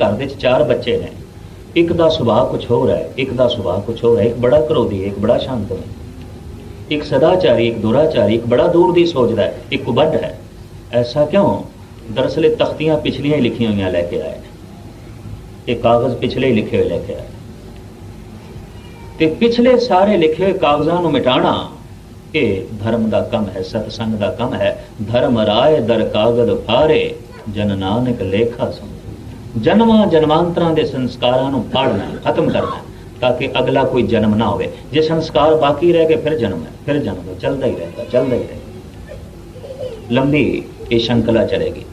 ਘਰ ਦੇ ਵਿੱਚ ਚਾਰ ਬੱਚੇ ਨੇ। ਇੱਕ ਦਾ ਸੁਭਾਅ ਕੁਝ ਹੋਰ ਹੈ, ਇੱਕ ਦਾ ਸੁਭਾਅ ਕੁਝ ਹੋਰ ਹੈ, ਇੱਕ ਬੜਾ ਕਰੋਧੀ ਹੈ, ਇੱਕ ਬੜਾ ਸ਼ਾਂਤ ਹੈ। ਇੱਕ ਸਦਾਚਾਰੀ, ਇੱਕ ਦੁਰਾਚਾਰੀ, ਇੱਕ ਬੜਾ ਦੂਰ ਦੀ ਸੋਚਦਾ ਹੈ, ਇੱਕ ਵੱਡ ਹੈ। ਐਸਾ ਕਿਉਂ? ਦਰਅਸਲ ਇਹ ਤਖਤੀਆਂ ਪਿਛਲੀਆਂ ਹੀ ਲਿਖੀਆਂ ਹੋਈਆਂ ਲੈ ਕੇ ਆਏ ਨੇ ਇਹ ਕਾਗਜ਼ ਪਿਛਲੇ ਹੀ ਲਿਖੇ ਹੋਏ ਲੈ ਕੇ ਆਏ ਤੇ ਪਿਛਲੇ ਸਾਰੇ ਲਿਖੇ ਹੋਏ ਕਾਗਜ਼ਾਂ ਨੂੰ ਮਿਟਾਣਾ ਇਹ ਧਰਮ ਦਾ ਕੰਮ ਹੈ, ਸਤਸੰਗ ਦਾ ਕੰਮ ਹੈ। ਧਰਮ ਰਾਏ ਦਰ ਕਾਗਜ਼ ਫਾਰੇ, ਜਨ ਨਾਨਕ ਲੇਖਾ ਸਮਝ ਜਨਮਾਂ ਜਨਮਾਂਤਰਾਂ ਦੇ ਸੰਸਕਾਰਾਂ ਨੂੰ ਫਾੜਨਾ ਖਤਮ ਕਰਨਾ, ਤਾਂ ਕਿ ਅਗਲਾ ਕੋਈ ਜਨਮ ਨਾ ਹੋਵੇ। ਜੇ ਸੰਸਕਾਰ ਬਾਕੀ ਰਹਿ ਗਏ, ਫਿਰ ਜਨਮ ਹੈ, ਫਿਰ ਜਨਮ ਹੈ, ਚੱਲਦਾ ਹੀ ਰਹੇਗਾ ਚੱਲਦਾ ਹੀ ਰਹੇਗਾ ਲੰਬੀ ਇਹ ਸ਼ੰਕਲਾ ਚਲੇਗੀ।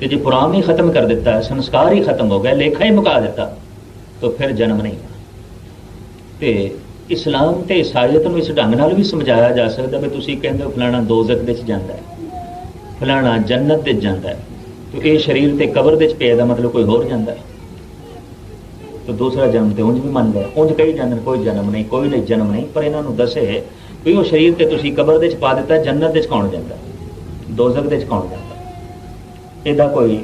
ਤੇ ਜੇ ਪੁਰਾਣ ਹੀ ਖਤਮ ਕਰ ਦਿੱਤਾ, ਸੰਸਕਾਰ ਹੀ ਖਤਮ ਹੋ ਗਿਆ, ਲੇਖਾ ਹੀ ਮੁਕਾ ਦਿੱਤਾ, ਤਾਂ ਫਿਰ ਜਨਮ ਨਹੀਂ ਹੋਣਾ। ਤੇ ਇਸਲਾਮ ਤੇ ਇਸਾਈਅਤ ਨੂੰ ਇਸ ਢੰਗ ਨਾਲ ਵੀ ਸਮਝਾਇਆ ਜਾ ਸਕਦਾ ਵੀ ਤੁਸੀਂ ਕਹਿੰਦੇ ਹੋ ਫਲਾਣਾ ਦੋਜ਼ਖ ਦੇ 'ਚ ਜਾਂਦਾ ਹੈ, ਫਲਾਣਾ ਜੰਨਤ ਦੇ ਜਾਂਦਾ ਹੈ। ਇਹ ਸਰੀਰ ਤੇ ਕਬਰ ਦੇ ਵਿੱਚ ਪਿਆ ਦਾ ਮਤਲਬ ਕੋਈ ਹੋਰ ਜਾਂਦਾ ਹੈ। ਤੇ ਦੂਸਰਾ ਜਨਮ ਤੇ ਉਂਝ ਵੀ ਮੰਨ ਲਿਆ। ਉਂਝ ਕਈ ਜਾਂਦੇ ਨੇ ਕੋਈ ਜਨਮ ਨਹੀਂ, ਕੋਈ ਨਹੀਂ, ਜਨਮ ਨਹੀਂ, ਪਰ ਇਹਨਾਂ ਨੂੰ ਦੱਸੇ ਵੀ ਉਹ ਸਰੀਰ ਤੇ ਤੁਸੀਂ ਕਬਰ ਦੇ 'ਚ ਪਾ ਦਿੱਤਾ, ਜੰਨਤ ਦੇ 'ਚ ਕੌਣ ਜਾਂਦਾ? ਦੋਜ਼ਖ ਦੇ 'ਚ ਕੌਣ ਜਾਂਦਾ? ਇਹਦਾ ਕੋਈ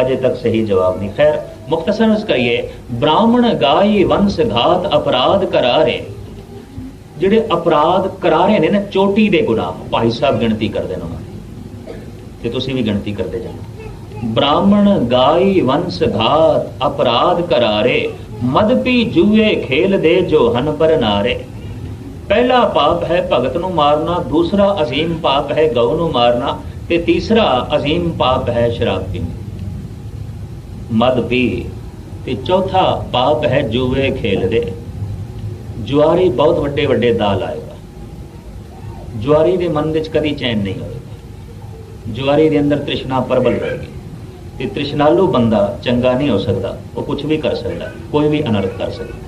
ਅਜੇ ਤੱਕ ਸਹੀ ਜਵਾਬ ਨਹੀਂ। ਖੈਰ ਮੁਖਤਸਰ ਉਸ ਕਰੀਏ, ਬ੍ਰਾਹਮਣ ਗਾਈ ਵੰਸ ਘਾਤ ਅਪਰਾਧ ਕਰਾਰੇ। ਜਿਹੜੇ ਅਪਰਾਧ ਕਰਾਰੇ ਨੇ ਨਾ, ਚੋਟੀ ਦੇ ਗੁਨਾਹ, ਭਾਈ ਸਾਹਿਬ ਗਿਣਤੀ ਕਰਦੇ ਨੇ ਉਹਨਾਂ ਦੀ। ਤੇ ਤੁਸੀਂ ਵੀ ਗਿਣਤੀ ਕਰਦੇ ਜਾਣਾ। ਬ੍ਰਾਹਮਣ ਗਾਈ ਵੰਸ ਘਾਤ ਅਪਰਾਧ ਕਰਾਰੇ, ਮਦ ਪੀ ਜੂਏ ਖੇਲ ਦੇ ਜੋ ਹਨ ਪਰ ਪਹਿਲਾ ਪਾਪ ਹੈ ਭਗਤ ਨੂੰ ਮਾਰਨਾ, ਦੂਸਰਾ ਅਜ਼ੀਮ ਪਾਪ ਹੈ ਗਊ ਨੂੰ ਮਾਰਨਾ ਤੇ ਤੀਸਰਾ ਅਜ਼ੀਮ ਪਾਪ ਹੈ ਸ਼ਰਾਬ ਪੀਣੀ। ਮਦ ਪੀ ਤੇ ਚੌਥਾ ਪਾਪ ਹੈ ਜੂਏ ਖੇਲਦੇ ਜੁਆਰੀ ਬਹੁਤ ਵੱਡੇ ਵੱਡੇ ਦਾਲ ਆਏਗਾ ਜੁਆਰੀ ਦੇ ਮਨ ਵਿੱਚ ਕਦੀ ਚੈਨ ਨਹੀਂ ਹੋਏਗਾ ਜੁਆਰੀ ਦੇ ਅੰਦਰ ਤ੍ਰਿਸ਼ਨਾ ਪ੍ਰਬਲ ਰਹੇਗੀ ਤੇ ਤ੍ਰਿਸ਼ਨਾਲੂ ਬੰਦਾ ਚੰਗਾ ਨਹੀਂ ਹੋ ਸਕਦਾ, ਉਹ ਕੁਝ ਵੀ ਕਰ ਸਕਦਾ, ਕੋਈ ਵੀ ਅਨਰਥ ਕਰ ਸਕਦਾ।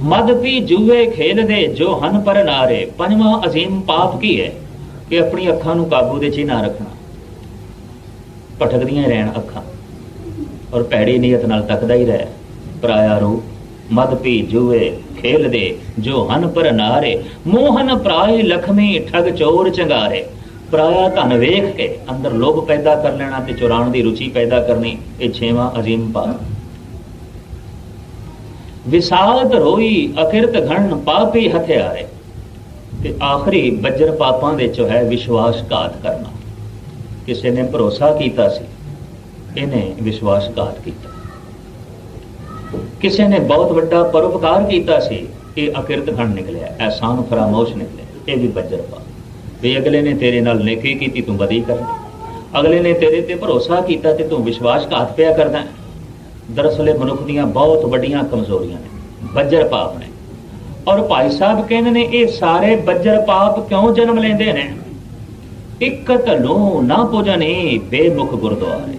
ਮਦ ਪੀ ਜੂਏ ਖੇਲਦੇ ਜੋ ਹਨ ਪਰ ਨਾਰੇ, ਪੰਜਵਾਂ ਅਜ਼ੀਮ ਪਾਪ ਕੀ ਹੈ ਕਿ ਆਪਣੀ ਅੱਖਾਂ ਨੂੰ ਕਾਬੂ ਦੇ 'ਚ ਹੀ ਨਾ ਰੱਖਣਾ? ਭਟਕਦੀਆਂ ਰਹਿਣ ਅੱਖਾਂ। ਔਰ ਭੈੜੀ ਨੀਅਤ ਨਾਲ ਤੱਕਦਾ ਹੀ ਰਹਿ। ਪਰਾਇਆ ਰੂ ਮਦ ਪੀ ਜੂਏ ਖੇਲਦੇ ਜੋ ਹਨ ਪਰ ਨਾਰੇ, ਮੋਹਨ ਪ੍ਰਾਇ ਲਖਮੀ ਠਗ ਚੋਰ ਚੰਗਾਰੇ। ਪਰਾਇਆ ਧਨ ਵੇਖ ਕੇ ਅੰਦਰ ਲੋਭ ਪੈਦਾ ਕਰ ਲੈਣਾ ਤੇ ਚੁਰਾਉਣ ਦੀ ਰੁਚੀ ਪੈਦਾ ਕਰਨੀ, ਇਹ ਛੇਵਾਂ ਅਜ਼ੀਮ ਪਾਪ ਵਿਸਾਦ ਰੋਈ ਅਕਿਰਤ ਘਣ ਪਾਪੀ ਹਥਿਆਰੇ, ਤੇ ਆਖਰੀ ਬੱਜਰ ਪਾਪਾਂ ਦੇ ਚੋਂ ਹੈ ਵਿਸ਼ਵਾਸਘਾਤ ਕਰਨਾ। ਕਿਸੇ ਨੇ ਭਰੋਸਾ ਕੀਤਾ ਸੀ, ਇਹਨੇ ਵਿਸ਼ਵਾਸਘਾਤ ਕੀਤਾ। ਕਿਸੇ ਨੇ ਬਹੁਤ ਵੱਡਾ ਪਰਉਪਕਾਰ ਕੀਤਾ ਸੀ, ਇਹ ਅਕਿਰਤ ਘਣ ਨਿਕਲਿਆ ਐਸਾਨ ਫਰਾਮੋਸ਼ ਨਿਕਲਿਆ, ਇਹ ਵੀ ਬੱਜਰ ਪਾਪ। ਵੀ ਅਗਲੇ ਨੇ ਤੇਰੇ ਨਾਲ ਨੇਕੀ ਕੀਤੀ, ਤੂੰ ਬਦੀ ਕਰਨੀ। ਅਗਲੇ ਨੇ ਤੇਰੇ ਤੇ ਭਰੋਸਾ ਕੀਤਾ ਤੇ ਤੂੰ ਵਿਸ਼ਵਾਸਘਾਤ ਪਿਆ ਕਰਦਾ ਦਰਅਸਲ ਮਨੁੱਖ ਦੀਆਂ ਬਹੁਤ ਵੱਡੀਆਂ ਕਮਜ਼ੋਰੀਆਂ ਨੇ, ਬੱਜਰ ਪਾਪ ਨੇ। ਔਰ ਭਾਈ ਸਾਹਿਬ ਕਹਿੰਦੇ ਨੇ, ਇਹ ਸਾਰੇ ਬੱਜਰ ਪਾਪ ਕਿਉਂ ਜਨਮ ਲੈਂਦੇ ਨੇ? ਇੱਕ ਧਨੋ ਨਾ ਪੁਜਨੇ ਬੇਮੁਖ ਗੁਰਦੁਆਰੇ।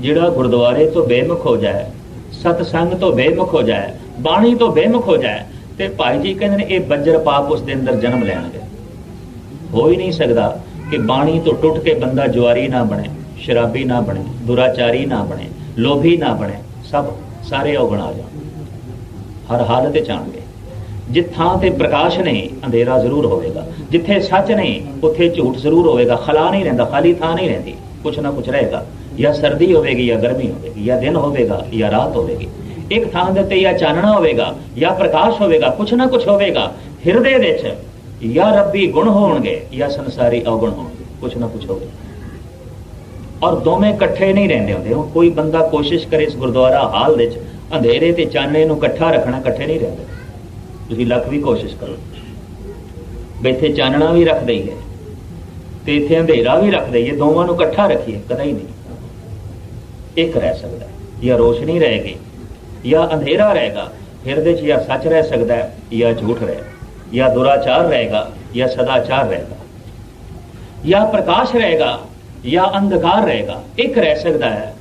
ਜਿਹੜਾ ਗੁਰਦੁਆਰੇ ਤੋਂ ਬੇਮੁਖ ਹੋ ਜਾਏ, ਸਤਸੰਗ ਤੋਂ ਬੇਮੁਖ ਹੋ ਜਾਏ, ਬਾਣੀ ਤੋਂ ਬੇਮੁਖ ਹੋ ਜਾਏ, ਤੇ ਭਾਈ ਜੀ ਕਹਿੰਦੇ ਨੇ, ਇਹ ਬੱਜਰ ਪਾਪ ਉਸ ਦੇ ਅੰਦਰ ਜਨਮ ਲੈਣਗੇ। ਹੋ ਹੀ ਨਹੀਂ ਸਕਦਾ ਕਿ ਬਾਣੀ ਤੋਂ ਟੁੱਟ ਕੇ ਬੰਦਾ ਜੁਆਰੀ ਨਾ ਬਣੇ, ਸ਼ਰਾਬੀ ਨਾ ਬਣੇ, ਦੁਰਾਚਾਰੀ ਨਾ ਬਣੇ, ਲੋਭੀ ਨਾ ਬਣੇ, ਸਭ ਸਾਰੇ ਔਗਣ ਆ ਜਾਣ। ਹਰ ਹਾਲਤ ਵਿੱਚ ਆਣਗੇ ਜਿੱਥਾਂ ਤੇ ਪ੍ਰਕਾਸ਼ ਨਹੀਂ, ਅੰਧੇਰਾ ਜ਼ਰੂਰ ਹੋਵੇਗਾ। ਜਿੱਥੇ ਸੱਚ ਨਹੀਂ, ਉੱਥੇ ਝੂਠ ਜ਼ਰੂਰ ਹੋਵੇਗਾ। ਖਲਾ ਨਹੀਂ ਰਹਿੰਦਾ, ਖਾਲੀ ਥਾਂ ਨਹੀਂ ਰਹਿੰਦੀ। ਕੁਛ ਨਾ ਕੁਛ ਰਹੇਗਾ। ਜਾਂ ਸਰਦੀ ਹੋਵੇਗੀ, ਜਾਂ ਗਰਮੀ ਹੋਵੇਗੀ, ਜਾਂ ਦਿਨ ਹੋਵੇਗਾ, ਜਾਂ ਰਾਤ ਹੋਵੇਗੀ। ਇੱਕ ਥਾਂ ਦੇ ਉੱਤੇ ਜਾਂ ਚਾਨਣਾ ਹੋਵੇਗਾ, ਜਾਂ ਪ੍ਰਕਾਸ਼ ਹੋਵੇਗਾ, ਕੁਛ ਨਾ ਕੁਛ ਹੋਵੇਗਾ। ਹਿਰਦੇ ਦੇ ਵਿੱਚ ਜਾਂ ਰੱਬੀ ਗੁਣ ਹੋਣਗੇ ਜਾਂ ਸੰਸਾਰੀ ਔਗਣ ਹੋਣਗੇ। ਕੁਛ ਨਾ ਕੁਛ ਹੋਵੇ ਔਰ ਦੋਵੇਂ ਇਕੱਠੇ ਨਹੀਂ ਰਹਿੰਦੇ ਹੁੰਦੇ। ਹੁਣ ਕੋਈ ਬੰਦਾ ਕੋਸ਼ਿਸ਼ ਕਰੇ ਇਸ ਗੁਰਦੁਆਰਾ ਹਾਲ ਵਿੱਚ, ਅੰਧੇਰੇ ਤੇ ਚਾਨਣੇ ਨੂੰ ਇਕੱਠਾ ਰੱਖਣਾ, ਇਕੱਠੇ ਨਹੀਂ ਰਹਿੰਦੇ। ਤੁਸੀਂ ਲੱਖ ਵੀ ਕੋਸ਼ਿਸ਼ ਕਰੋ। ਵੀ ਇੱਥੇ ਚਾਨਣਾ ਵੀ ਰੱਖ ਦਈਏ ਤੇ ਇੱਥੇ ਅੰਧੇਰਾ ਵੀ ਰੱਖ ਦਈਏ, ਦੋਵਾਂ ਨੂੰ ਇਕੱਠਾ ਰੱਖੀਏ, ਕਦਾ ਹੀ ਨਹੀਂ। ਇੱਕ ਰਹਿ ਸਕਦਾ ਜਾਂ ਰੋਸ਼ਨੀ ਰਹੇਗੀ ਜਾਂ ਅੰਧੇਰਾ ਰਹੇਗਾ ਹਿਰਦੇ 'ਚ ਜਾਂ ਸੱਚ ਰਹਿ ਸਕਦਾ ਜਾਂ ਝੂਠ ਰਹੇਗਾ ਜਾਂ ਦੁਰਾਚਾਰ ਰਹੇਗਾ ਜਾਂ ਸਦਾਚਾਰ ਰਹੇਗਾ ਜਾਂ ਪ੍ਰਕਾਸ਼ ਰਹੇਗਾ ਜਾਂ ਅੰਧਕਾਰ ਰਹੇਗਾ ਇੱਕ ਰਹਿ ਸਕਦਾ ਹੈ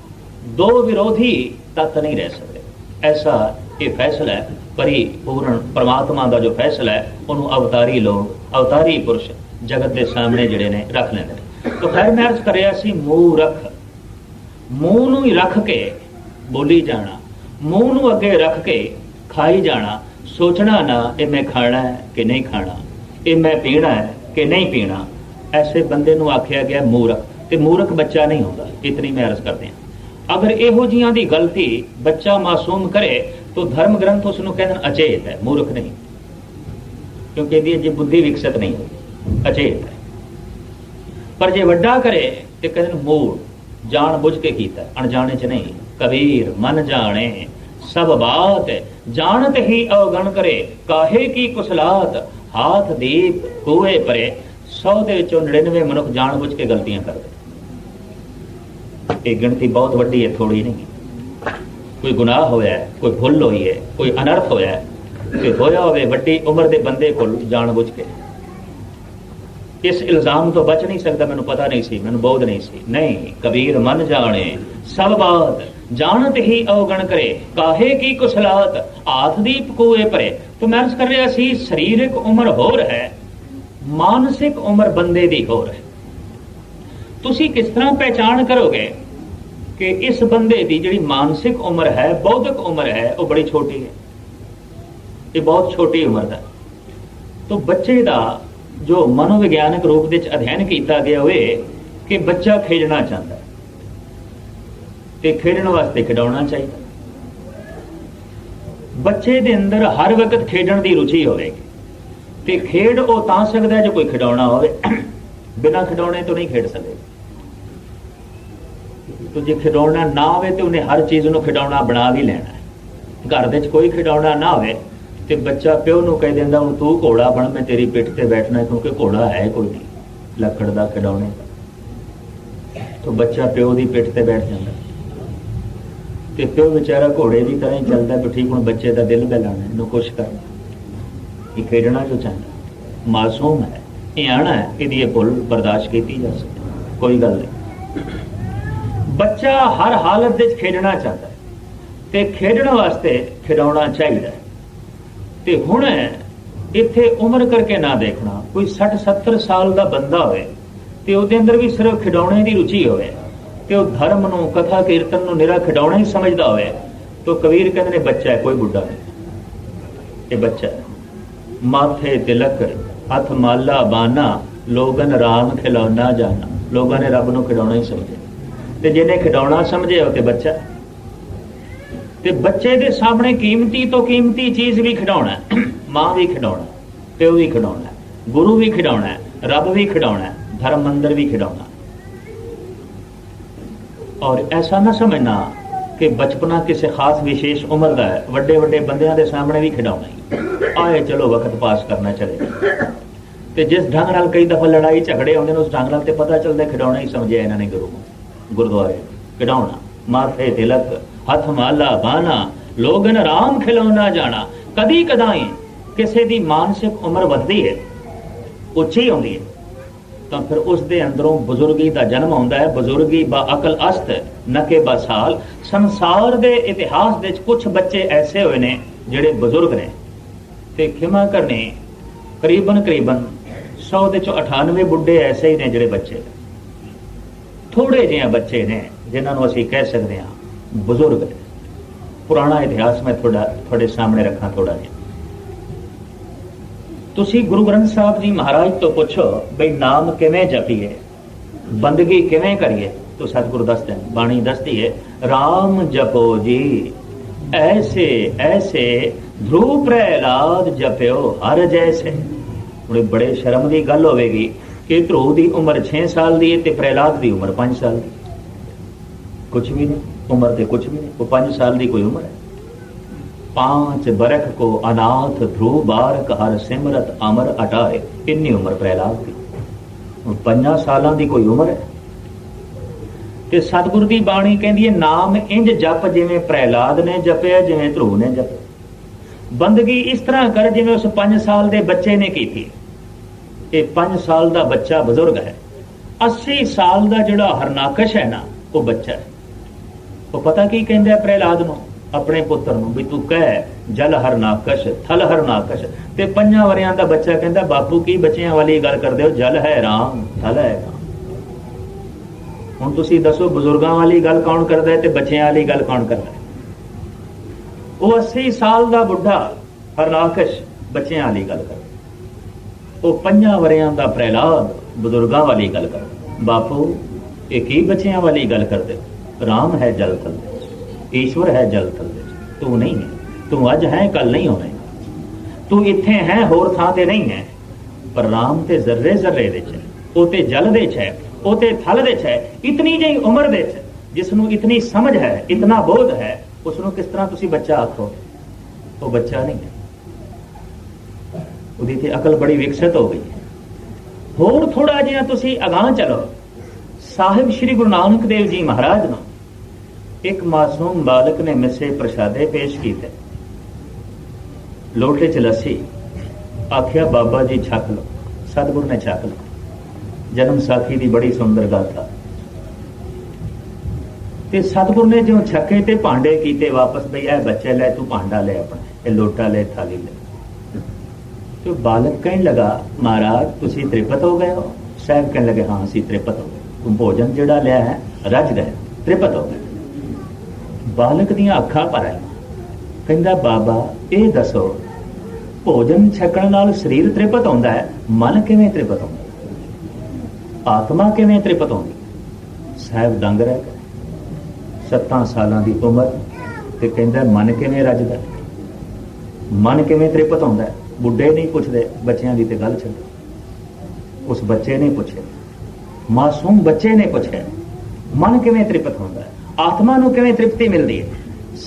ਦੋ ਵਿਰੋਧੀ ਤੱਤ ਨਹੀਂ ਰਹਿ ਸਕਦੇ ਐਸਾ ਇਹ ਫੈਸਲਾ ਹੈ ਪਰਿਪੂਰਨ ਪ੍ਰਮਾਤਮਾ ਦਾ ਜੋ ਫੈਸਲਾ ਹੈ ਉਹਨੂੰ ਅਵਤਾਰੀ ਲੋਕ ਅਵਤਾਰੀ ਪੁਰਸ਼ ਜਗਤ ਦੇ ਸਾਹਮਣੇ ਜਿਹੜੇ ਨੇ ਰੱਖ ਲੈਂਦੇ ਨੇ ਤਾਂ ਖੈਰ ਮੈਂ ਅਰਜ਼ ਕਰਿਆ ਸੀ ਮੂੰਹ ਰੱਖ ਮੂੰਹ ਨੂੰ ਹੀ ਰੱਖ ਕੇ ਬੋਲੀ ਜਾਣਾ ਮੂੰਹ ਨੂੰ ਅੱਗੇ ਰੱਖ ਕੇ ਖਾਈ ਜਾਣਾ ਸੋਚਣਾ ਨਾ ਇਹ ਮੈਂ ਖਾਣਾ ਹੈ ਕਿ ਨਹੀਂ ਖਾਣਾ, ਇਹ ਮੈਂ ਪੀਣਾ ਹੈ ਕਿ ਨਹੀਂ ਪੀਣਾ। ਐਸੇ ਬੰਦੇ ਨੂੰ ਆਖਿਆ ਗਿਆ ਮੂਰਖ, ਤੇ ਮੂਰਖ ਬੱਚਾ ਨਹੀਂ ਹੁੰਦਾ, ਇਤਨੀ ਮੈਂ ਅਰਜ਼ ਕਰਦੇ ਹਾਂ। ਅਗਰ ਇਹੋ ਜੀਆਂ ਦੀ ਗਲਤੀ ਬੱਚਾ ਮਾਸੂਮ ਕਰੇ, ਤਾਂ ਧਰਮ ਗ੍ਰੰਥ ਉਸ ਨੂੰ ਕਹਿੰਦੇ ਅਚੇਤ ਹੈ, ਮੂਰਖ ਨਹੀਂ। ਕਿਉਂਕਿ ਇਹਦੀ ਅਜੇ ਬੁੱਧੀ ਵਿਕਸਿਤ ਨਹੀਂ ਹੋਈ, ਅਚੇਤ ਹੈ। ਪਰ ਜੇ ਵੱਡਾ ਕਰੇ, ਤੇ ਕਹਿੰਦੇ ਨੇ ਮੂੜ ਜਾਣ ਬੁੱਝ ਕੇ ਕੀਤਾ ਅਣਜਾਣੇ ਚ ਨਹੀਂ, ਕਬੀਰ, ਮਨ ਜਾਣੇ, ਸਭ ਬਾਤ ਜਾਣਤ ਹੀ ਅਵਗਣ ਕਰੇ ਕਾਹੇ ਕੀ ਕੁਸਲਾਤ? ਹਾਥ ਦੀਪ ਕੂਏ ਪਰੇ। 100 ਦੇ ਵਿੱਚੋਂ 99 ਮਨੁੱਖ ਜਾਣ ਬੁੱਝ ਕੇ ਗਲਤੀਆਂ ਕਰਦੇ ਇਹ ਗਿਣਤੀ ਬਹੁਤ ਵੱਡੀ ਹੈ ਥੋੜੀ ਨਹੀਂ। ਕੋਈ ਗੁਨਾਹ ਹੋਇਆ ਹੈ, ਕੋਈ ਭੁੱਲ ਹੋਈ ਹੈ ਕੋਈ ਅਨਰਥ ਹੋਇਆ ਹੈ, ਤੇ ਹੋਇਆ ਹੋਵੇ ਵੱਡੀ ਉਮਰ ਦੇ ਬੰਦੇ ਕੋਲ ਜਾਣ ਬੁੱਝ ਕੇ। ਇਸ ਇਲਜ਼ਾਮ ਤੋਂ ਬਚ ਨਹੀਂ ਸਕਦਾ, ਮੈਨੂੰ ਪਤਾ ਨਹੀਂ ਸੀ, ਮੈਨੂੰ ਬੋਧ ਨਹੀਂ ਸੀ। ਨਹੀਂ, ਕਬੀਰ ਮਨ ਜਾਣੇ, ਸਭ ਬਾਤ ਜਾਣਤ ਹੀ ਅਵਗਣ ਕਰੇ, ਕਾਹੇ ਕੀ ਕੁਸਲਾਤ ਆਥ ਦੀਪ ਕੋਏ ਭਰੇ। ਤੋ ਮੈਂ ਅਰਜ਼ ਕਰ ਰਿਹਾ ਸੀ, ਸਰੀਰਕ ਉਮਰ ਹੋਰ ਹੈ, ਮਾਨਸਿਕ ਉਮਰ ਬੰਦੇ ਦੀ ਹੋਰ ਹੈ। ਤੁਸੀਂ ਕਿਸ ਤਰ੍ਹਾਂ ਪਹਿਚਾਣ ਕਰੋਗੇ ਕਿ ਇਸ ਬੰਦੇ ਦੀ ਜਿਹੜੀ ਮਾਨਸਿਕ ਉਮਰ ਹੈ, ਬੌਧਿਕ ਉਮਰ ਹੈ, ਉਹ ਬੜੀ ਛੋਟੀ ਹੈ? ਇਹ ਬਹੁਤ ਛੋਟੀ ਉਮਰ ਦਾ ਤੋ ਬੱਚੇ ਦਾ ਜੋ ਮਨੋਵਿਗਿਆਨਕ ਰੂਪ ਵਿੱਚ ਅਧਿਐਨ ਕੀਤਾ ਗਿਆ ਹੋਵੇ ਕਿ ਬੱਚਾ ਖੇਡਣਾ ਚਾਹੁੰਦਾ ਤੇ ਖੇਡਣ ਵਾਸਤੇ ਖਿਡਾਉਣਾ ਚਾਹੀਦਾ ਬੱਚੇ ਦੇ ਅੰਦਰ ਹਰ ਵਕਤ ਖੇਡਣ ਦੀ ਰੁਚੀ ਹੋਵੇਗੀ ਤੇ ਖੇਡ ਉਹ ਤਾਂ ਸਕਦਾ ਜੇ ਕੋਈ ਖਿਡਾਉਣਾ ਹੋਵੇ। ਬਿਨਾਂ ਖਿਡਾਉਣੇ ਤੋਂ ਨਹੀਂ ਖੇਡ ਸਕਦਾ। ਤੋ ਜੇ ਖਿਡਾਉਣਾ ਨਾ ਹੋਵੇ ਤੇ ਉਹਨੇ ਹਰ ਚੀਜ਼ ਨੂੰ ਖਿਡਾਉਣਾ ਬਣਾ ਵੀ ਲੈਣਾ ਘਰ ਦੇ ਵਿੱਚ ਕੋਈ ਖਿਡਾਉਣਾ ਨਾ ਹੋਵੇ ਤੇ ਬੱਚਾ ਪਿਓ ਨੂੰ ਕਹਿ ਦਿੰਦਾ, ਹੁਣ ਤੂੰ ਘੋੜਾ ਬਣ, ਮੈਂ ਤੇਰੀ ਪਿੱਠ ਤੇ ਬੈਠਣਾ, ਕਿਉਂਕਿ ਘੋੜਾ ਹੈ ਕੋਈ ਨਹੀਂ। ਲੱਕੜ ਦਾ ਖਿਡੌਣੇ। ਦਾ ਬੱਚਾ ਪਿਓ ਦੀ ਪਿੱਠ ਤੇ ਬੈਠ ਜਾਂਦਾ। ਤੇ ਪਿਓ ਵਿਚਾਰਾ ਘੋੜੇ ਦੀ ਤਰ੍ਹਾਂ ਹੀ ਚੱਲਦਾ ਵੀ ਠੀਕ, ਹੁਣ ਬੱਚੇ ਦਾ ਦਿਲ ਬਹਿਲਾਣਾ ਇਹਨੂੰ ਕੁਛ ਕਰਨਾ। ਇਹ ਖੇਡਣਾ ਜੋ ਚਾਹੁੰਦਾ? ਮਾਸੂਮ ਹੈ ਇਹ ਆਣਾ ਹੈ, ਇਹਦੀ ਇਹ ਭੁੱਲ ਬਰਦਾਸ਼ਤ ਕੀਤੀ ਜਾ ਸਕਦੀ ਕੋਈ ਗੱਲ ਨਹੀਂ। ਬੱਚਾ ਹਰ ਹਾਲਤ ਵਿੱਚ ਖੇਡਣਾ ਚਾਹੁੰਦਾ ਤੇ ਖੇਡਣ ਵਾਸਤੇ ਖਿਡੌਣਾ ਚਾਹੀਦਾ ਤੇ ਹੁਣ ਇੱਥੇ ਉਮਰ ਕਰਕੇ ਨਾ ਦੇਖਣਾ। ਕੋਈ 60 70 ਸਾਲ ਦਾ ਬੰਦਾ ਹੋਵੇ ਤੇ ਉਹਦੇ ਅੰਦਰ ਵੀ ਸਿਰਫ ਖਿਡਾਉਣੇ ਦੀ ਰੁਚੀ ਹੋਵੇ ਤੇ ਉਹ ਧਰਮ ਨੂੰ, ਕਥਾ ਕੀਰਤਨ ਨੂੰ ਨਿਰਾ ਖਿਡਾਉਣਾ ਹੀ ਸਮਝਦਾ ਹੋਵੇ, ਤਾਂ ਕਬੀਰ ਕਹਿੰਦੇ ਨੇ, ਬੱਚਾ ਹੈ, ਕੋਈ ਬੁੱਢਾ ਨਹੀਂ। ਇਹ ਬੱਚਾ ਹੈ। ਮਾਥੇ ਤਿਲਕ, ਹੱਥ ਮਾਲਾ ਬਾਨਾ, ਲੋਗਨ ਰਾਮ ਖਿਲਾਉਣਾ ਜਾਣਾ ਲੋਕਾਂ ਨੇ ਰੱਬ ਨੂੰ ਖਿਡੌਣਾ ਹੀ ਸਮਝਿਆ। ਤੇ ਜਿਹਨੇ ਖਿਡੌਣਾ ਸਮਝਿਆ, ਉਹ ਤੇ ਬੱਚਾ ਤੇ ਬੱਚੇ ਦੇ ਸਾਹਮਣੇ ਕੀਮਤੀ ਤੋਂ ਕੀਮਤੀ ਚੀਜ਼ ਵੀ ਖਿਡਾਉਣਾ ਮਾਂ ਵੀ ਖਿਡਾਉਣਾ ਪਿਓ ਵੀ ਖਿਡਾਉਣਾ ਗੁਰੂ ਵੀ ਖਿਡਾਉਣਾ ਰੱਬ ਵੀ ਖਿਡਾਉਣਾ ਧਰਮ ਮੰਦਰ ਵੀ ਖਿਡਾਉਣਾ ਔਰ ਐਸਾ ਨਾ ਸਮਝਣਾ ਕਿ ਬਚਪਨਾ ਕਿਸੇ ਖਾਸ ਵਿਸ਼ੇਸ਼ ਉਮਰ ਦਾ ਹੈ, ਵੱਡੇ ਵੱਡੇ ਬੰਦਿਆਂ ਦੇ ਸਾਹਮਣੇ ਵੀ ਖਿਡਾਉਣਾ ਹੀ। ਆਏ ਚਲੋ ਵਕਤ ਪਾਸ ਕਰਨਾ ਚਲੇ। ਤੇ ਜਿਸ ਢੰਗ ਨਾਲ ਕਈ ਦਫਾ ਲੜਾਈ ਝਗੜੇ ਆਉਂਦੇ ਨੇ, ਉਸ ਢੰਗ ਨਾਲ ਤੇ ਪਤਾ ਚੱਲਦਾ ਖਿਡਾਉਣਾ ਹੀ ਸਮਝਿਆ ਇਹਨਾਂ ਨੇ ਗੁਰੂ ਨੂੰ। ਗੁਰਦੁਆਰੇ ਖਿਡਾਉਣਾ ਮਾਥੇ ਤਿਲਕ ਹੱਥ ਮਾਲਾ ਬਾਣਾ, ਲੋਗਨ ਰਾਮ ਖਿਲਾਉਣਾ ਜਾਣਾ। ਕਦੀ ਕਦਾਈ ਕਿਸੇ ਦੀ ਮਾਨਸਿਕ ਉਮਰ ਵੱਧਦੀ ਹੈ, ਉੱਚੀ ਆਉਂਦੀ ਹੈ। ਤਾਂ ਫਿਰ ਉਸ ਦੇ ਅੰਦਰੋਂ ਬਜ਼ੁਰਗੀ ਦਾ ਜਨਮ ਆਉਂਦਾ ਹੈ। ਬਜ਼ੁਰਗੀ ਬਾ ਅਕਲ ਅਸਤ ਨਕੇ ਬਸਾਲ ਸੰਸਾਰ ਦੇ ਇਤਿਹਾਸ ਦੇ ਵਿੱਚ ਕੁਝ ਬੱਚੇ ਐਸੇ ਹੋਏ ਨੇ ਜਿਹੜੇ ਬਜ਼ੁਰਗ ਨੇ। ਤੇ ਖਿਮਾ ਕਰਨੀ, ਕਰੀਬਨ ਕਰੀਬਨ 100 ਦੇ ਚੋਂ 98 ਬੁੱਢੇ ਐਸੇ ਹੀ ਨੇ ਜਿਹੜੇ ਬੱਚੇ। ਥੋੜੇ ਜਿਹੇ ਬੱਚੇ ਨੇ, ਜਿਨ੍ਹਾਂ ਨੂੰ ਅਸੀਂ ਕਹਿ ਸਕਦੇ ਹਾਂ ਬਜ਼ੁਰਗ ਨੇ। ਪੁਰਾਣਾ ਇਤਿਹਾਸ ਮੈਂ ਤੁਹਾਡਾ, ਤੁਹਾਡੇ ਸਾਹਮਣੇ ਰੱਖਾਂ ਥੋੜਾ ਜਿਹਾ। ਤੁਸੀਂ ਗੁਰੂ ਗ੍ਰੰਥ ਸਾਹਿਬ ਜੀ ਮਹਾਰਾਜ ਤੋਂ ਪੁੱਛੋ ਬਈ ਨਾਮ ਕਿਵੇਂ ਜਪੀਏ? ਬੰਦਗੀ ਕਿਵੇਂ ਕਰੀਏ? ਤਾਂ ਸਤਿਗੁਰੂ ਦੱਸਦੇ ਨੇ, ਬਾਣੀ ਦੱਸਦੀ ਹੈ RAM ਜਪੋ ਜੀ, ਐਸੇ ਐਸੇ ਧਰੂ ਪ੍ਰਹਿਲਾਦ ਜਪਿਓ ਹਰ ਜੈਸੇ। ਹੁਣ ਇਹ ਬੜੇ ਸ਼ਰਮ ਦੀ ਗੱਲ ਹੋਵੇਗੀ ਕਿ ਧਰੂ ਦੀ ਉਮਰ 6 ਸਾਲ ਦੀ ਹੈ ਤੇ ਪ੍ਰਹਿਲਾਦ ਦੀ ਉਮਰ 5 ਸਾਲ ਦੀ। ਕੁਝ ਵੀ ਨਹੀਂ। ਉਮਰ ਤੇ ਕੁਝ ਵੀ ਨਹੀਂ ਉਹ 5 ਸਾਲ ਦੀ ਕੋਈ ਉਮਰ ਹੈ पांच बरख को अनाथ ध्रुव बारक हर सिमरत अमर अटाए किन्नी उम्र प्रहलाद ਦੀ ਹੁਣ ਪੰਜਾਂ ਸਾਲਾਂ ਦੀ ਕੋਈ ਉਮਰ ਹੈ ਤੇ ਸਤਿਗੁਰ ਦੀ ਬਾਣੀ ਕਹਿੰਦੀ ਹੈ ਨਾਮ ਇੰਜ ਜਪ ਜਿਵੇਂ ਪ੍ਰਹਿਲਾਦ ਨੇ ਜਪਿਆ ਜਿਵੇਂ ਧਰੂਵ ਨੇ ਜਪਿਆ ਬੰਦਗੀ ਇਸ ਤਰ੍ਹਾਂ ਕਰ ਜਿਵੇਂ ਉਸ 5 ਸਾਲ ਦੇ ਬੱਚੇ ਨੇ ਕੀਤੀ ਇਹ 5 ਸਾਲ ਦਾ ਬੱਚਾ ਬਜ਼ੁਰਗ ਹੈ 80 ਸਾਲ ਦਾ ਜਿਹੜਾ ਹਰਨਾਕਸ਼ ਹੈ ਨਾ ਉਹ ਬੱਚਾ ਹੈ ਉਹ ਪਤਾ ਕੀ ਕਹਿੰਦਾ ਹੈ ਪ੍ਰਹਿਲਾਦ ਨੂੰ? ਆਪਣੇ ਪੁੱਤਰ ਨੂੰ ਵੀ ਤੂੰ ਕਹਿ, ਜਲ ਹਰਨਾਕਸ਼ ਥਲ ਹਰਨਾਕਸ਼ ਤੇ ਪੰਜਾਂ ਵਰਿਆਂ ਦਾ ਬੱਚਾ ਕਹਿੰਦਾ, ਬਾਪੂ ਕੀ ਬੱਚਿਆਂ ਵਾਲੀ ਗੱਲ ਕਰਦੇ ਹੋ? ਜਲ ਹੈ ਰਾਮ, ਥਲ ਹੈ ਰਾਮ। ਹੁਣ ਤੁਸੀਂ ਦੱਸੋ, ਬਜ਼ੁਰਗਾਂ ਵਾਲੀ ਗੱਲ ਕੌਣ ਕਰਦਾ ਹੈ ਤੇ ਬੱਚਿਆਂ ਵਾਲੀ ਗੱਲ ਕੌਣ ਕਰਦਾ ਹੈ? ਉਹ 80 ਸਾਲ ਦਾ ਬੁੱਢਾ ਹਰਨਾਕਸ਼ ਬੱਚਿਆਂ ਵਾਲੀ ਗੱਲ ਕਰਦਾ ਉਹ ਪੰਜਾਂ ਵਰਿਆਂ ਦਾ ਪ੍ਰਹਿਲਾਦ, ਬਜ਼ੁਰਗਾਂ ਵਾਲੀ ਗੱਲ ਕਰਦਾ ਬਾਪੂ, ਇਹ ਕੀ ਬੱਚਿਆਂ ਵਾਲੀ ਗੱਲ ਕਰਦੇ ਹੋ? ਰਾਮ ਹੈ ਜਲ ਥੱਲੇ, ਈਸ਼ਵਰ ਹੈ ਜਲ ਥੱਲੇ, ਤੂੰ ਨਹੀਂ ਹੈ, ਤੂੰ ਅੱਜ ਹੈ ਕੱਲ ਨਹੀਂ ਹੋਣਾ ਤੂੰ ਇੱਥੇ ਹੈ, ਹੋਰ ਥਾਂ ਤੇ ਨਹੀਂ ਹੈ, ਪਰ ਰਾਮ ਤੇ ਜ਼ਰਰੇ ਜ਼ਰਰੇ ਦੇ ਚ ਹੈ। ਉਹ ਤੇ ਜਲ ਦੇ ਚ ਹੈ, ਉਹ ਤੇ ਥਲ ਦੇ ਚ ਹੈ, ਇਤਨੀ ਜਿਹੀ ਉਮਰ ਦੇ ਚ ਜਿਸ ਨੂੰ ਇਤਨੀ ਸਮਝ ਹੈ, ਇਤਨਾ ਬੋਧ ਹੈ ਉਸ ਨੂੰ ਕਿਸ ਤਰ੍ਹਾਂ ਤੁਸੀਂ ਬੱਚਾ ਆਖੋ ਉਹ ਬੱਚਾ ਨਹੀਂ ਹੈ ਉਹਦੀ ਤੇ ਅਕਲ ਬੜੀ ਵਿਕਸਿਤ ਹੋ ਗਈ ਹੈ ਹੋਰ ਥੋੜਾ ਜਿਹਾ ਤੁਸੀਂ ਅਗਾਹ ਚਲੋ ਸਾਹਿਬ ਸ੍ਰੀ ਗੁਰੂ ਨਾਨਕ ਦੇਵ ਜੀ ਮਹਾਰਾਜ ਨੂੰ ਇੱਕ ਮਾਸੂਮ ਬਾਲਕ ਨੇ ਮਿੱਸੇ ਪ੍ਰਸ਼ਾਦੇ ਪੇਸ਼ ਕੀਤੇ। ਲੋਟੇ ਚ ਲੱਸੀ। ਆਖਿਆ, ਬਾਬਾ ਜੀ, ਛਕ ਲਓ। ਸਤਿਗੁਰ ਨੇ ਛਕ ਲਓ ਜਨਮ ਸਾਖੀ ਦੀ ਬੜੀ ਸੁੰਦਰ ਗਾਥਾ ਤੇ। ਸਤਿਗੁਰ ਨੇ ਜਿਉਂ ਛਕੇ ਤੇ ਭਾਂਡੇ ਕੀਤੇ ਵਾਪਸ ਬਈ ਇਹ ਬੱਚੇ, ਲੈ ਤੂੰ ਭਾਂਡਾ ਲੈ ਆਪਣਾ। ਇਹ ਲੋਟਾ ਲੈ, ਥਾਲੀ ਲੈ। ਤੇ ਬਾਲਕ ਕਹਿਣ ਲਗਾ, ਮਹਾਰਾਜ, ਤੁਸੀਂ ਤ੍ਰਿਪਤ ਹੋ ਗਏ ਹੋ? ਸਾਹਿਬ ਕਹਿਣ ਲਗੇ, ਹਾਂ, ਅਸੀਂ ਤ੍ਰਿਪਤ ਹੋ ਗਏ। ਤੂੰ ਭੋਜਨ ਜਿਹੜਾ ਲਿਆ ਹੈ, ਰੱਜ ਗਏ ਤ੍ਰਿਪਤ ਹੋ ਗਏ। ਬਾਲਕ ਦੀਆਂ ਅੱਖਾਂ ਭਰ ਆਈਆਂ। ਕਹਿੰਦਾ, ਬਾਬਾ, ਇਹ ਦੱਸੋ, ਭੋਜਨ ਛਕਣ ਨਾਲ ਸਰੀਰ ਤ੍ਰਿਪਤ ਹੁੰਦਾ ਹੈ? ਮਨ ਕਿਵੇਂ ਤ੍ਰਿਪਤ ਹੁੰਦਾ ਆਤਮਾ ਕਿਵੇਂ ਤ੍ਰਿਪਤ ਹੁੰਦੀ ਸਾਹਿਬ ਦੰਗ ਰਹਿ ਗਏ। ਸੱਤਾਂ ਸਾਲਾਂ ਦੀ ਉਮਰ ਤੇ ਕਹਿੰਦਾ, ਮਨ ਕਿਵੇਂ ਰੱਜਦਾ ਮਨ ਕਿਵੇਂ ਤ੍ਰਿਪਤ ਹੁੰਦਾ ਬੁੱਢੇ ਨਹੀਂ ਪੁੱਛਦੇ, ਬੱਚਿਆਂ ਦੀ ਤੇ ਗੱਲ ਛੱਡ। ਉਸ ਬੱਚੇ ਨੇ ਪੁੱਛਿਆ, ਮਾਸੂਮ ਬੱਚੇ ਨੇ ਪੁੱਛਿਆ, ਮਨ ਕਿਵੇਂ ਤ੍ਰਿਪਤ ਹੁੰਦਾ ਹੈ? ਆਤਮਾ ਨੂੰ ਕਿਵੇਂ ਤ੍ਰਿਪਤੀ ਮਿਲਦੀ ਹੈ?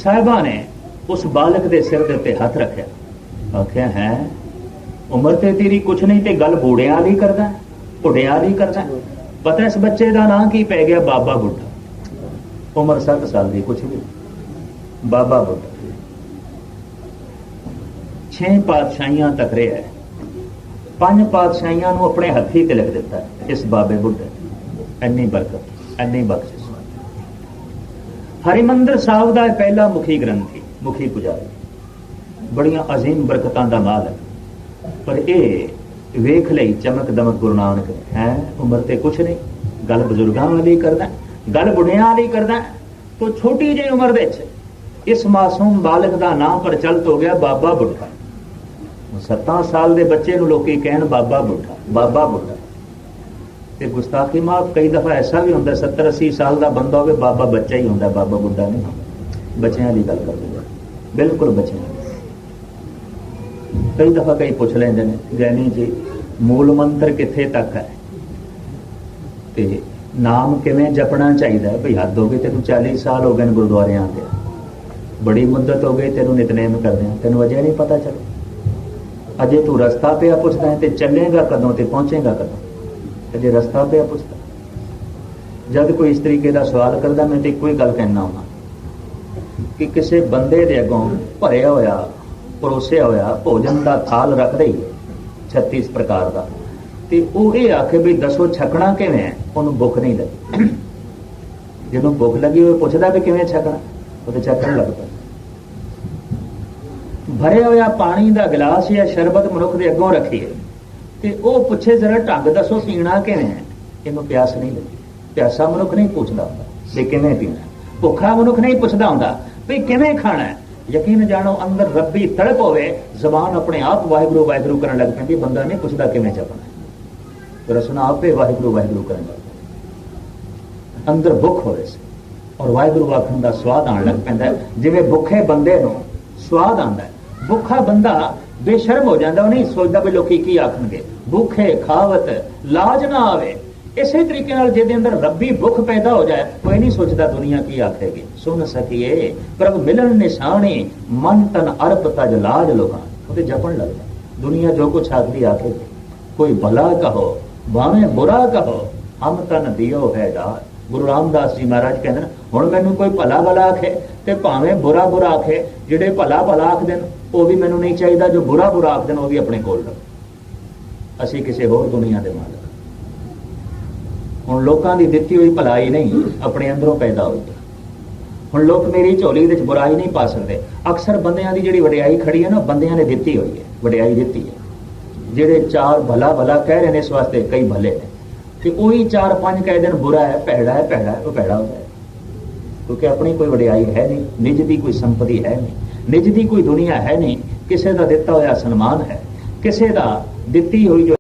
ਸਾਹਿਬਾਂ ਨੇ ਉਸ ਬਾਲਕ ਦੇ ਸਿਰ ਦੇ ਉੱਤੇ ਹੱਥ ਰੱਖਿਆ। ਆਖਿਆ, ਹੈ? ਉਮਰ ਤੇ ਤੇਰੀ ਕੁਛ ਨਹੀਂ ਤੇ ਗੱਲ ਬੂੜਿਆਂ ਵਾਲੀ ਕਰਦਾ ਬੁੱਢਿਆਂ ਵਾਲੀ ਕਰਦਾ। ਪਤਾ ਇਸ ਬੱਚੇ ਦਾ ਨਾਂ ਕੀ ਪੈ ਗਿਆ? ਬਾਬਾ ਬੁੱਢਾ। ਉਮਰ 7 ਸਾਲ ਦੀ, ਕੁਛ ਵੀ। ਬਾਬਾ ਬੁੱਢਾ। ਛੇ ਪਾਤਸ਼ਾਹੀਆਂ ਤੱਕ ਰਿਹਾ ਹੈ। ਪੰਜ ਪਾਤਸ਼ਾਹੀਆਂ ਨੂੰ ਆਪਣੇ ਹੱਥੀ ਤੇ ਲਿਖ ਦਿੱਤਾ ਇਸ ਬਾਬੇ ਬੁੱਢੇ ਨੇ। ਇੰਨੀ ਬਰਕਤ, ਇੰਨੀ ਬਖਸ਼ਿਸ਼। ਹਰਿਮੰਦਰ ਸਾਹਿਬ ਦਾ ਪਹਿਲਾ ਮੁਖੀ ਗ੍ਰੰਥੀ ਮੁਖੀ ਪੁਜਾਰੀ। ਬੜੀਆਂ ਅਜ਼ੀਮ ਬਰਕਤਾਂ ਦਾ ਮਾਲ ਹੈ ਪਰ ਇਹ ਵੇਖ ਲਈ ਚਮਕ ਦਮਕ ਗੁਰੂ ਨਾਨਕ ਹੈ, ਉਮਰ ਤੇ ਕੁਛ ਨਹੀਂ, ਗੱਲ ਬਜ਼ੁਰਗਾਂ ਵਾਲੀ ਕਰਦਾ, ਗੱਲ ਬੁਢਿਆਂ ਵਾਲੀ ਕਰਦਾ, ਤੋ ਛੋਟੀ ਜਿਹੀ ਉਮਰ ਦੇ ਵਿੱਚ ਇਸ ਮਾਸੂਮ ਬਾਲਕ ਦਾ ਨਾਮ ਪ੍ਰਚਲਿਤ ਹੋ ਗਿਆ ਬਾਬਾ ਬੁੱਢਾ। 7 ਸਾਲ ਦੇ ਬੱਚੇ ਨੂੰ ਲੋਕੀ ਕਹਿਣ ਬਾਬਾ ਬੁੱਢਾ ਬਾਬਾ ਬੁੱਢਾ। ਤੇ ਗੁਸਤਾਖੀ ਮਾਫ ਕਈ ਦਫਾ ਐਸਾ ਵੀ ਹੁੰਦਾ 70 80 ਸਾਲ ਦਾ ਬੰਦਾ ਹੋਵੇ, ਬਾਬਾ ਬੱਚਾ ਹੀ ਹੁੰਦਾ, ਬਾਬਾ ਬੁੱਢਾ ਨਹੀਂ ਹੁੰਦਾ। ਬੱਚਿਆਂ ਦੀ ਗੱਲ ਕਰਦੇ ਹਾਂ। ਬਿਲਕੁਲ ਬੱਚਿਆਂ ਕਈ ਦਫਾ ਕਈ ਪੁੱਛ ਲੈਂਦੇ ਨੇ ਗਿਆਨੀ ਜੀ, ਮੂਲ ਮੰਤਰ ਕਿੱਥੇ ਤੱਕ ਹੈ? ਤੇ ਨਾਮ ਕਿਵੇਂ ਜਪਣਾ ਚਾਹੀਦਾ ਹੈ? ਭਈ ਹੱਦ ਹੋ ਗਈ, ਤੈਨੂੰ 40 ਸਾਲ ਹੋ ਗਏ ਨੇ ਗੁਰਦੁਆਰਿਆਂ ਆਉਂਦੇ ਬੜੀ ਮੁੱਦਤ ਹੋ ਗਈ, ਤੈਨੂੰ ਨਿਤਨੇਮ ਕਰਦੇ ਆ ਤੈਨੂੰ ਅਜੇ ਨਹੀਂ ਪਤਾ ਚੱਲ ਅਜੇ ਤੂੰ ਰਸਤਾ ਪਿਆ ਪੁੱਛਦਾ ਤੇ ਚੱਲੇਗਾ ਕਦੋਂ ਤੇ ਪਹੁੰਚੇਗਾ ਕਦੋਂ? ਅਜੇ ਰਸਤਾ ਪਿਆ ਪੁੱਛਦਾ ਜਦ ਕੋਈ ਇਸ ਤਰੀਕੇ ਦਾ ਸਵਾਲ ਕਰਦਾ, ਮੈਂ ਤੇ ਇੱਕੋ ਹੀ ਗੱਲ ਕਹਿਣਾ ਹਾਂ ਕਿ ਕਿਸੇ ਬੰਦੇ ਦੇ ਅੱਗੋਂ ਭਰਿਆ ਹੋਇਆ, ਪਰੋਸਿਆ ਹੋਇਆ ਭੋਜਨ ਦਾ ਥਾਲ ਰੱਖਦੇ ਹੀ 36 ਪ੍ਰਕਾਰ ਦਾ। ਤੇ ਉਹ ਇਹ ਆਖੇ ਵੀ ਦੱਸੋ ਛਕਣਾ ਕਿਵੇਂ ਹੈ? ਉਹਨੂੰ ਭੁੱਖ ਨਹੀਂ ਲੱਗੀ। ਜਦੋਂ ਭੁੱਖ ਲੱਗੀ ਉਹ ਪੁੱਛਦਾ ਵੀ ਕਿਵੇਂ ਛਕਣਾ? ਉਹ ਤੇ ਛਕਣ ਲੱਗਦਾ ਭਰਿਆ ਹੋਇਆ ਪਾਣੀ ਦਾ ਗਲਾਸ ਜਾਂ ਸ਼ਰਬਤ ਮਨੁੱਖ ਦੇ ਅੱਗੋਂ ਰੱਖੀਏ। ਤੇ ਉਹ ਪੁੱਛੇ, ਜ਼ਰਾ ਢੰਗ ਦੱਸੋ ਪੀਣਾ ਕਿਵੇਂ ਹੈ? ਇਹਨੂੰ ਪਿਆਸ ਨਹੀਂ ਲੱਗੀ। ਪਿਆਸਾ ਮਨੁੱਖ ਨਹੀਂ ਪੁੱਛਦਾ ਹੁੰਦਾ, ਵੀ ਕਿਵੇਂ ਪੀਣਾ ਭੁੱਖਾ ਮਨੁੱਖ ਨਹੀਂ ਪੁੱਛਦਾ ਹੁੰਦਾ ਵੀ ਕਿਵੇਂ ਖਾਣਾ ਹੈ? ਯਕੀਨ ਜਾਣੋ, ਅੰਦਰ ਰੱਬੀ ਤੜਪ ਹੋਵੇ, ਜ਼ਬਾਨ ਆਪਣੇ ਆਪ ਵਾਹਿਗੁਰੂ ਵਾਹਿਗੁਰੂ ਕਰਨ ਲੱਗ ਪੈਂਦੀ, ਬੰਦਾ ਨਹੀਂ ਪੁੱਛਦਾ ਕਿਵੇਂ ਜਪਣਾ ਹੈ। ਰਸਨਾ ਆਪੇ ਵਾਹਿਗੁਰੂ ਵਾਹਿਗੁਰੂ ਕਰਨ ਲੱਗ ਪੈਂਦਾ। ਅੰਦਰ ਭੁੱਖ ਹੋਵੇ ਔਰ ਵਾਹਿਗੁਰੂ ਆਖਣ ਦਾ ਸਵਾਦ ਆਉਣ ਲੱਗ ਪੈਂਦਾ ਜਿਵੇਂ ਭੁੱਖੇ ਬੰਦੇ ਨੂੰ ਸਵਾਦ ਆਉਂਦਾ ਹੈ। ਭੁੱਖਾ ਬੰਦਾ ਬੇਸ਼ਰਮ ਹੋ ਜਾਂਦਾ, ਉਹ ਨਹੀਂ ਸੋਚਦਾ ਵੀ ਲੋਕੀ ਕੀ ਆਖਣਗੇ। ਭੁੱਖੇ ਖਾਵਤ, ਲਾਜ ਨਾ ਆਵੇ। ਇਸੇ ਤਰੀਕੇ ਨਾਲ ਜਿਹਦੇ ਅੰਦਰ ਰੱਬੀ ਭੁੱਖ ਪੈਦਾ ਹੋ ਜਾਏ ਕੋਈ ਨਹੀਂ ਸੋਚਦਾ ਦੁਨੀਆ ਕੀ ਆਖੇਗੀ। ਸੁਣ ਸਕੀਏ, ਪ੍ਰਭ ਮਿਲਣ ਨਿਸ਼ਾਨੇ ਮਨ ਤਨ ਅਰਪ ਤਜ ਲਾਜ ਲੋਕਾਂ ਉਹਦੇ ਜਪਣ ਲੱਗਦਾ। ਦੁਨੀਆ ਜੋ ਕੁਛ ਆਖਦੀ ਆਖੇਗੀ ਕੋਈ ਭਲਾ ਕਹੋ, ਭਾਵੇਂ ਬੁਰਾ ਕਹੋ, ਹਮ ਤਨ ਦਿਓ ਹੈ ਦਾਤ। ਗੁਰੂ ਰਾਮਦਾਸ ਜੀ ਮਹਾਰਾਜ ਕਹਿੰਦੇ ਨੇ, ਹੁਣ ਮੈਨੂੰ ਕੋਈ ਭਲਾ ਭਲਾ ਆਖੇ ਤੇ ਭਾਵੇਂ ਬੁਰਾ ਬੁਰਾ ਆਖੇ, ਜਿਹੜੇ ਭਲਾ ਭਲਾ ਆਖਦੇ ਨੇ ਉਹ ਵੀ ਮੈਨੂੰ ਨਹੀਂ ਚਾਹੀਦਾ, ਜੋ ਬੁਰਾ ਬੁਰਾ ਆਖਦੇ ਨੇ, ਉਹ ਵੀ ਆਪਣੇ ਕੋਲ ਰੱਖੋ। ਅਸੀਂ ਕਿਸੇ ਹੋਰ ਦੁਨੀਆ ਦੇ ਮਾਲਕ ਹੁਣ ਲੋਕਾਂ ਦੀ ਦਿੱਤੀ ਹੋਈ ਭਲਾਈ ਨਹੀਂ, ਆਪਣੇ ਅੰਦਰੋਂ ਪੈਦਾ ਹੋਈ ਹੁਣ ਲੋਕ ਮੇਰੀ ਝੋਲੀ ਦੇ ਵਿੱਚ ਬੁਰਾਈ ਨਹੀਂ ਪਾ ਸਕਦੇ। ਅਕਸਰ ਬੰਦਿਆਂ ਦੀ ਜਿਹੜੀ ਵਡਿਆਈ ਖੜੀ ਹੈ ਨਾ ਬੰਦਿਆਂ ਨੇ ਦਿੱਤੀ ਹੋਈ ਹੈ। ਵਡਿਆਈ ਦਿੱਤੀ ਹੈ। ਜਿਹੜੇ ਚਾਰ ਭਲਾ ਭਲਾ ਕਹਿ ਰਹੇ ਨੇ, ਇਸ ਵਾਸਤੇ ਕਈ ਭਲੇ ਨੇ। ਤੇ ਉਹੀ ਚਾਰ ਪੰਜ ਕਹਿ ਦੇਣ, ਬੁਰਾ ਹੈ, ਭੈੜਾ ਹੈ, ਭੈੜਾ ਉਹ ਭੈੜਾ ਹੁੰਦਾ ਹੈ। ਕਿਉਂਕਿ ਆਪਣੀ ਕੋਈ ਵਡਿਆਈ ਹੈ ਨਹੀਂ, ਨਿੱਜ ਦੀ ਕੋਈ ਸੰਪਤੀ ਹੈ ਨਹੀਂ। ਨਿਜ ਦੀ ਕੋਈ ਦੁਨੀਆ ਹੈ ਨਹੀਂ। ਕਿਸੇ ਦਾ ਦਿੱਤਾ ਹੋਇਆ ਸਨਮਾਨ ਹੈ। ਕਿਸੇ ਦਾ ਦਿੱਤੀ ਹੋਈ ਜੋ